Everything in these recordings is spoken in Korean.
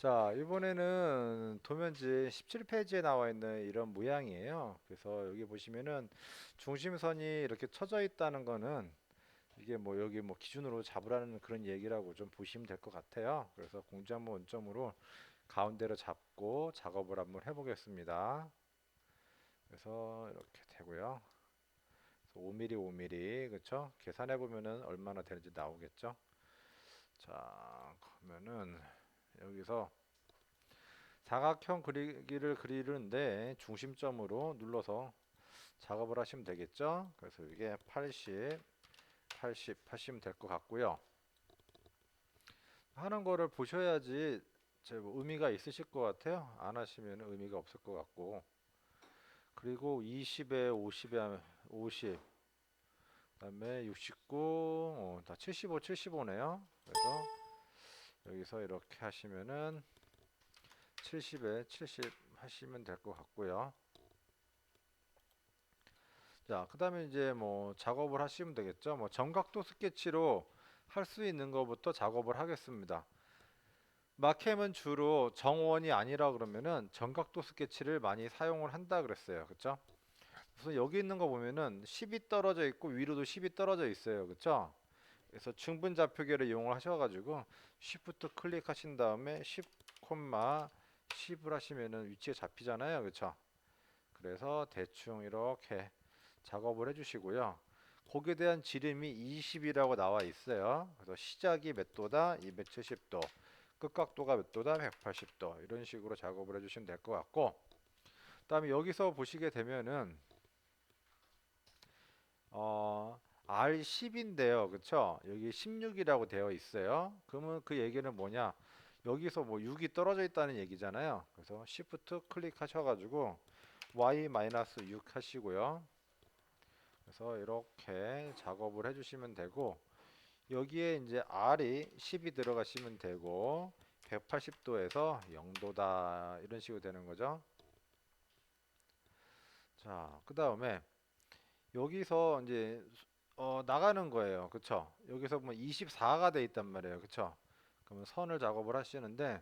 자, 이번에는 도면지 17페이지에 나와 있는 이런 모양이에요. 그래서 여기 보시면은 중심선이 이렇게 쳐져 있다는 거는 이게 뭐 여기 뭐 기준으로 잡으라는 그런 얘기라고 좀 보시면 될 것 같아요. 그래서 공지 한번 원점으로 가운데로 잡고 작업을 한번 해보겠습니다. 그래서 이렇게 되고요. 5mm, 5mm, 그렇죠? 계산해 보면은 얼마나 되는지 나오겠죠? 자, 그러면은 여기서 사각형 그리기를 그리는데 중심점으로 눌러서 작업을 하시면 되겠죠. 그래서 이게 80, 80 하시면 될 것 같고요. 하는 거를 보셔야지 제 뭐 의미가 있으실 것 같아요. 안 하시면 의미가 없을 것 같고. 그리고 20에 50에 50 그다음에 69, 어, 다 75, 75네요. 그래서 여기서 이렇게 하시면은 70에 70 하시면 될 것 같고요. 자, 그 다음에 이제 뭐 작업을 하시면 되겠죠. 뭐 정각도 스케치로 할 수 있는 것부터 작업을 하겠습니다. 마캠은 주로 정원이 아니라 그러면은 정각도 스케치를 많이 사용을 한다 그랬어요. 그렇죠? 우선 여기 있는 거 보면은 10이 떨어져 있고 위로도 10이 떨어져 있어요. 그렇죠? 그래서 충분 좌표계를 이용을 하셔가지고 Shift 클릭하신 다음에 10, 10을 하시면은 위치에 잡히잖아요. 그렇죠? 그래서 대충 이렇게 작업을 해주시고요. 거기에 대한 지름이 20이라고 나와 있어요. 그래서 시작이 몇 도다? 270도. 끝각도가 몇 도다? 180도. 이런 식으로 작업을 해주시면 될 것 같고, 그다음에 여기서 보시게 되면은 어, R10인데요. 그쵸? 여기 16이라고 되어 있어요. 그러면 그 얘기는 뭐냐? 여기서 뭐 6이 떨어져 있다는 얘기잖아요. 그래서 Shift 클릭하셔가지고 Y-6 하시고요. 그래서 이렇게 작업을 해주시면 되고 여기에 이제 R이 10이 들어가시면 되고 180도에서 0도다 이런 식으로 되는 거죠. 자, 그 다음에 여기서 이제 어, 나가는 거예요. 그쵸? 여기서 보면 24가 돼 있단 말이에요. 그쵸? 그러면 선을 작업을 하시는데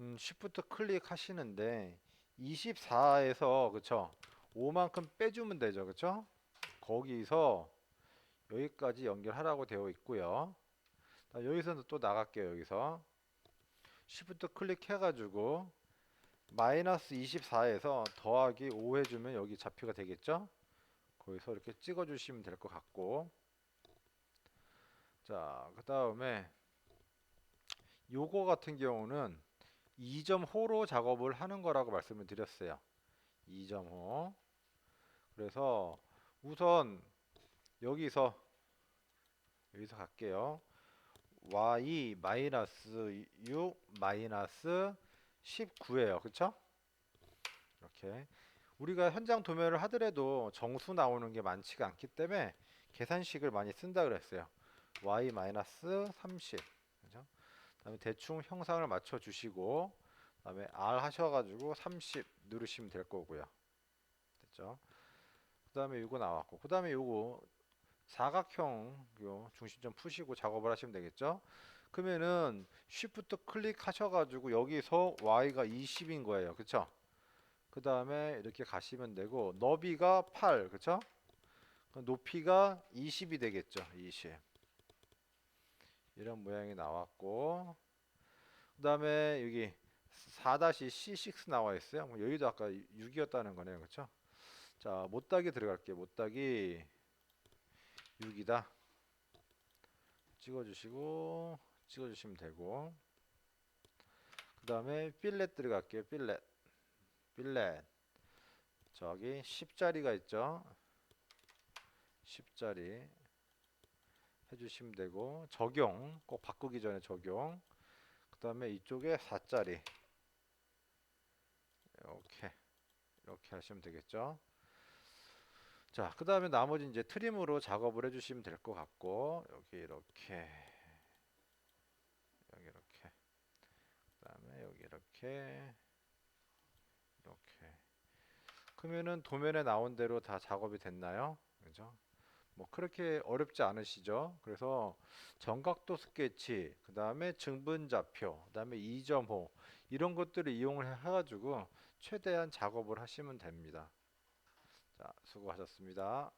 음, Shift 클릭 하시는데 24에서 그쵸? 5만큼 빼주면 되죠. 그쵸? 거기서 여기까지 연결하라고 되어 있고요. 자, 여기서는 또 나갈게요. 여기서 Shift 클릭해가지고 마이너스 24에서 더하기 5 해주면 여기 좌표가 되겠죠? 거기서 이렇게 찍어 주시면 될 것 같고 자, 그 다음에 요거 같은 경우는 2.5로 작업을 하는 거라고 말씀을 드렸어요. 2.5 그래서 우선 여기서 여기서 갈게요. y 마이너스 6 마이너스 19예요. 그쵸? 이렇게 우리가 현장 도면을 하더라도 정수 나오는 게 많지가 않기 때문에 계산식을 많이 쓴다 그랬어요. y 마이너스 30 그죠? 그다음에 대충 형상을 맞춰 주시고 그다음에 r 하셔 가지고 30 누르시면 될 거고요. 됐죠? 그다음에 이거 나왔고 그다음에 요거 사각형 요 중심점 푸시고 작업을 하시면 되겠죠? 그러면은 Shift 클릭하셔 가지고 여기서 y가 20인 거예요, 그쵸? 그 다음에 이렇게 가시면 되고 너비가 8, 그쵸? 높이가 20이 되겠죠, 20. 이런 모양이 나왔고 그 다음에 여기 4-C6 나와 있어요. 뭐 여기도 아까 6이었다는 거네요, 그쵸? 자, 못따기 들어갈게요. 못따기 6이다. 찍어주시고 찍어주시면 되고 그 다음에 필렛 들어갈게요. 필렛 필렛. 저기 10자리가 있죠. 10자리. 해주시면 되고 적용. 꼭 바꾸기 전에 적용. 그 다음에 이쪽에 4자리. 이렇게. 이렇게 하시면 되겠죠. 자, 그 다음에 나머지 이제 트림으로 작업을 해주시면 될 것 같고 여기 이렇게. 여기 이렇게. 그 다음에 여기 이렇게 그러면은 도면에 나온 대로 다 작업이 됐나요? 그죠? 뭐 그렇게 어렵지 않으시죠? 그래서 정각도 스케치, 그 다음에 증분좌표, 그 다음에 이점호 이런 것들을 이용을 해가지고 최대한 작업을 하시면 됩니다. 자, 수고하셨습니다.